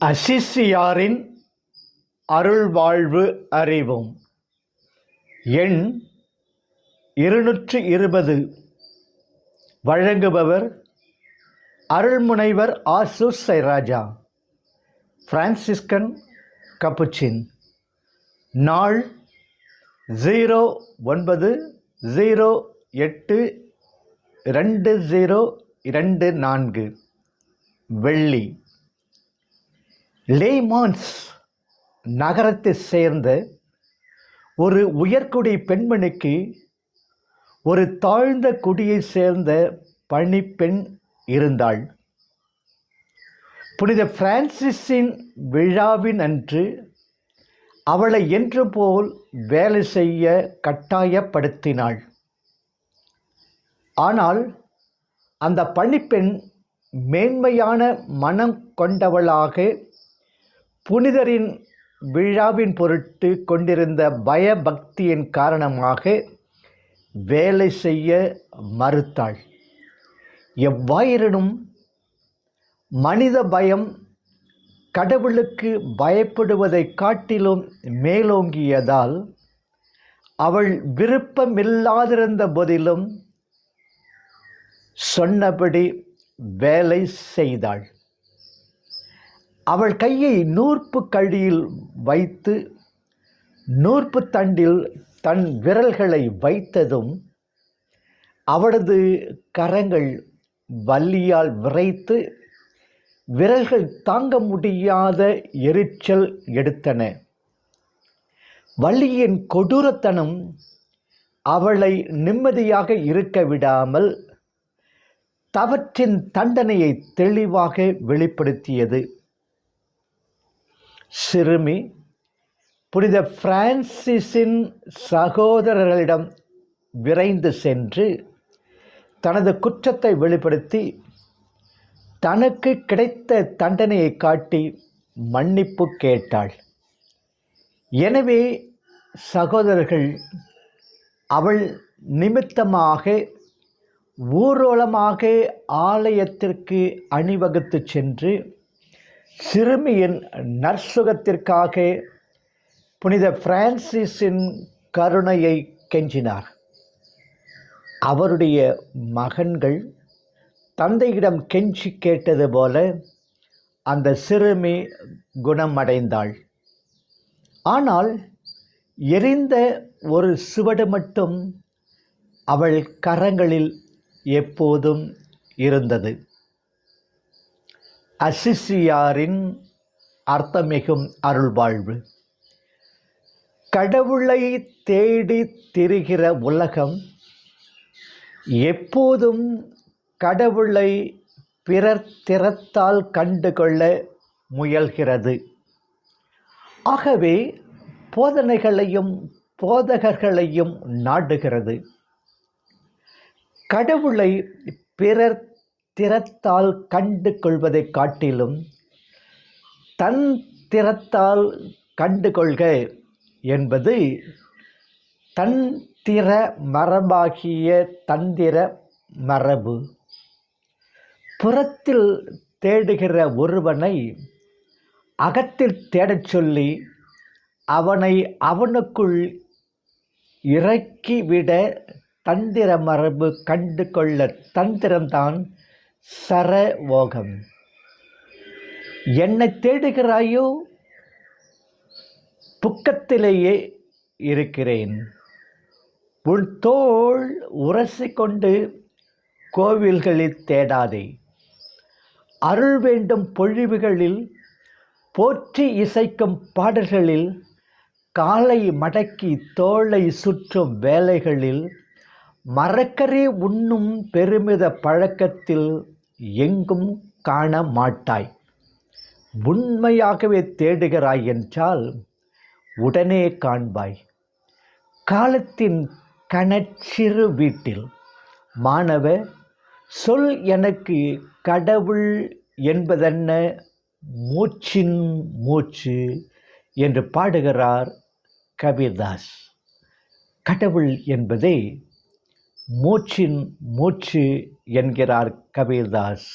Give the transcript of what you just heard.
அசிசியாரின் அருள்வாழ்வு அறிவும். எண் இருநூற்று இருபது வழங்குபவர் அருள்முனைவர் ஆசு சைராஜா. பிரான்சிஸ்கன் கப்புச்சின் நாள் ஜீரோ ஒன்பது ஜீரோ எட்டு ரெண்டு ஜீரோ இரண்டு நான்கு. வெள்ளி. லேமான்ஸ் நகரத்தைச் சேர்ந்த ஒரு உயர்குடி பெண்மணிக்கு ஒரு தாழ்ந்த குடியைச் சேர்ந்த பணிப்பெண் இருந்தாள். புனித பிரான்சிஸின் விழாவின் அன்று அவளை என்று போல் வேலை செய்ய கட்டாயப்படுத்தினாள். ஆனால் அந்த பணிப்பெண் மேன்மையான மனம் கொண்டவளாக புனிதரின் விழாவின் பொருட்டு கொண்டிருந்த பயபக்தியின் காரணமாக வேலை செய்ய மறுத்தாள். எவ்வாயிரனும் மனித பயம் கடவுளுக்கு பயப்படுவதைக் காட்டிலும் மேலோங்கியதால் அவள் விருப்பமில்லாதிருந்த போதிலும் சொன்னபடி வேலை செய்தாள். அவள் கையை நூற்பு கழியில் வைத்து நூற்பு தண்டில் தன் விரல்களை வைத்ததும் அவளது கரங்கள் வள்ளியால் விரைத்து விரல்கள் தாங்க முடியாத எரிச்சல் எடுத்தன. வள்ளியின் கொடூரத்தனம் அவளை நிம்மதியாக இருக்க விடாமல் தவற்றின் தண்டனையை தெளிவாக வெளிப்படுத்தியது. சிறுமி புனித பிரான்சிஸின் சகோதரர்களிடம் விரைந்து சென்று தனது குற்றத்தை வெளிப்படுத்தி தனக்கு கிடைத்த தண்டனையை காட்டி மன்னிப்பு கேட்டாள். எனவே சகோதரர்கள் அவள் நிமித்தமாக ஊர்வலமாக ஆலயத்திற்கு அணிவகுத்து சென்று சிறுமியின் நற்சுகத்திற்காக புனித பிரான்சிஸின் கருணையை கெஞ்சினார். அவருடைய மகன்கள் தந்தையிடம் கெஞ்சி கேட்டது போல அந்த சிறுமி குணமடைந்தாள். ஆனால் எரிந்த ஒரு சுவடு மட்டும் அவள் கரங்களில் எப்போதும் இருந்தது. அசிசியாரின் அர்த்தமிகும் அருள்வாழ்வு. கடவுளை தேடி திரிகிற உலகம் எப்போதும் கடவுளை பிறர் திறத்தால் கண்டுகொள்ள முயல்கிறது. ஆகவே போதனைகளையும் போதகர்களையும் நாடுகிறது. கடவுளை பிறர் திறத்தால் கண்டு கொள்வதைக் காட்டிலும் தன் திறத்தால் கண்டு கொள்க என்பது தன் மரபாகிய தந்திர மரபு. புறத்தில் தேடுகிற ஒருவனை அகத்தில் தேடச் சொல்லி அவனை அவனுக்குள் இறக்கிவிட தந்திர மரபு கண்டு கொள்ள தந்திரம்தான் சரவோகம். என்னை தேடுகிறாயோ புக்கத்திலேயே இருக்கிறேன். உன் தோல் உரசி கொண்டு கோவில்களில் தேடாதே. அருள் வேண்டும் பொழிவுகளில் போற்றி இசைக்கும் பாடல்களில் காலை மடக்கி தோளை சுற்றும் வேலைகளில் மரக்கரே உண்ணும் பெருமித பழக்கத்தில் எங்கும் காண மாட்டாய். உண்மையாகவே தேடுகிறாய் என்றால் உடனே காண்பாய். காலத்தின் கணச்சிறு வீட்டில் மாணவ சொல் எனக்கு கடவுள் என்பதென்ன? மூச்சின் மூச்சு என்று பாடுகிறார் கபீர்தாஸ் கடவுள் என்பதை மூச்சின் மூச்சு என்கிறார் கபீர்தாஸ்